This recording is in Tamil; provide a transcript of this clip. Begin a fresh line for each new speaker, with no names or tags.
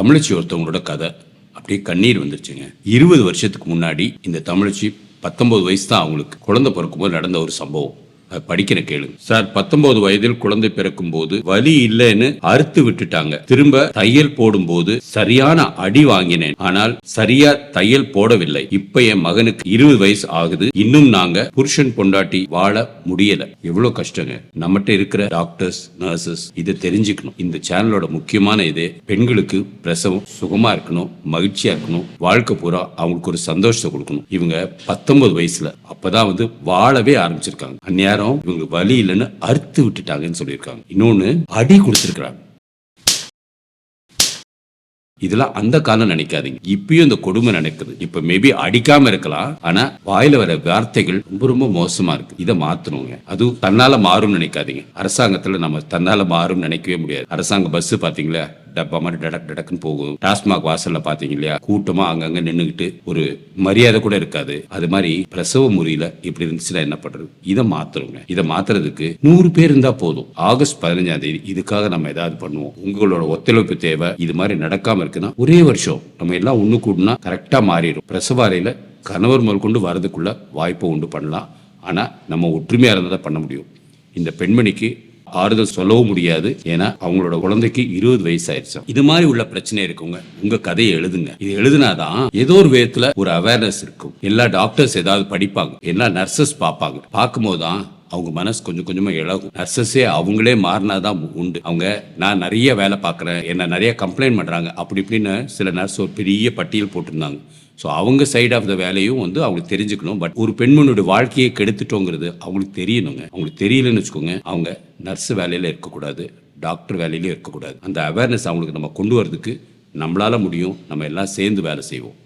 தமிழச்சி ஒருத்தவங்களோட கதை. அப்படியே கண்ணீர் வந்துருச்சுங்க. இருபது வருஷத்துக்கு முன்னாடி இந்த தமிழச்சி பத்தொம்பது வயசு தான் அவங்களுக்கு குழந்தை பிறக்கும்போது நடந்த ஒரு சம்பவம். படிக்கிற கேளுங்க சார் பத்தொன்பது வயதில் குழந்தை பிறக்கும் போது வலி இல்லைன்னு அறுத்து விட்டுட்டாங்க. திரும்ப தையல் போடும்போது சரியான அடி வாங்கினேன். ஆனால் சரியா தையல் போடவில்லை. இப்ப என் மகனுக்கு இருபது வயசு ஆகுது. இன்னும் நாங்க புருஷன் பொண்டாட்டி வாழ முடியல. எவ்வளவு கஷ்டங்க. நம்மகிட்ட இருக்கிற டாக்டர்ஸ் நர்சஸ் இதை தெரிஞ்சுக்கணும். இந்த சேனலோட முக்கியமான இது பெண்களுக்கு பிரசவம் சுகமா இருக்கணும் மகிழ்ச்சியா இருக்கணும் வாழ்க்கை பூரா அவங்களுக்கு ஒரு சந்தோஷத்தை கொடுக்கணும். இவங்க பத்தொன்பது வயசுல அப்பதான் வந்து வாழவே ஆரம்பிச்சிருக்காங்க. நேரம் இவங்க வலி இல்லைன்னு அறுத்து விட்டுட்டாங்கன்னு சொல்லியிருக்காங்க. இன்னொன்னு அடி கொடுத்துருக்குறாங்க. இதெல்லாம் அந்த காலம் நினைக்காதீங்க. இப்பயும் இந்த கொடுமை நடக்குது. இப்ப மேபி அடிக்காம இருக்கலாம். ஆனா வாயில வர வார்த்தைகள் ரொம்ப ரொம்ப மோசமா இருக்கு. இதை மாத்தணுங்க. அதுவும் தன்னால மாறும்னு நினைக்காதீங்க. அரசாங்கத்துல நம்ம தன்னால மாறும் நினைக்கவே முடியாது. அரசாங்க பஸ் பாத்தீங்களா டப்பா மாதிரி டடக் டடக்குன்னு போகும். டாஸ்மாக் வாசல்ல பாத்தீங்க இல்லையா? கூட்டமா அங்கங்க நின்னுகிட்டு ஒரு மரியாதை கூட இருக்காது. அது மாதிரி பிரசவ முறையில இப்படி இருந்துச்சுன்னா என்ன பண்றது? இதை மாத்துறோங்க இதை மாத்துறதுக்கு நூறு பேர் இருந்தா போதும். ஆகஸ்ட் பதினஞ்சாம் தேதி இதுக்காக நம்ம ஏதாவது பண்ணுவோம். உங்களோட ஒத்துழைப்பு தேவை. இது மாதிரி நடக்காம இருக்குன்னா ஒரே வருஷம். நம்ம எல்லாம் ஒண்ணு கூடனா கரெக்டா மாறிடும். பிரசவ அறையில கணவர் முதல் கொண்டு வரதுக்குள்ள வாய்ப்பை உண்டு பண்ணலாம். ஆனால் நம்ம ஒற்றுமையாக இருந்தால் தான் பண்ண முடியும். இந்த பெண்மணிக்கு ஆறுதல் சொல்லவும் முடியாது. ஏன்னா அவங்களோட குழந்தைக்கு இருபது வயசு ஆயிடுச்சு இது மாதிரி உள்ள பிரச்சனை இருக்குங்க. உங்க கதையை எழுதுங்க. இது எழுதுனாதான் ஏதோ ஒரு விதத்துல ஒரு அவேர்னஸ் இருக்கும். எல்லா டாக்டர்ஸ் ஏதாவது படிப்பாங்க. எல்லா நர்சஸ் பார்ப்பாங்க. பார்க்கும்போது தான் அவங்க மனசு கொஞ்சம் கொஞ்சமாக இழகும். நர்சஸே அவங்களே மாறினாதான் உண்டு. அவங்க நான் நிறைய வேலை பார்க்குறேன். என்ன நிறைய கம்ப்ளைண்ட் பண்ணுறாங்க அப்படி இப்படின்னு சில நர்ஸ் ஒரு பெரிய பட்டியல் போட்டிருந்தாங்க. ஸோ அவங்க சைடு ஆஃப் த வேலையும் வந்து அவங்களுக்கு தெரிஞ்சுக்கணும். பட் ஒரு பெண்மணியோட வாழ்க்கையை கெடுத்துட்டோங்கிறது அவங்களுக்கு தெரியணுங்க. அவங்களுக்கு தெரியலன்னு வச்சுக்கோங்க. அவங்க நர்ஸ் வேலையில் இருக்கக்கூடாது. டாக்டர் வேலையிலும் இருக்கக்கூடாது. அந்த அவேர்னஸ் அவங்களுக்கு நம்ம கொண்டு வரதுக்கு நம்மளால் முடியும். நம்ம எல்லாம் சேர்ந்து வேலை செய்வோம்.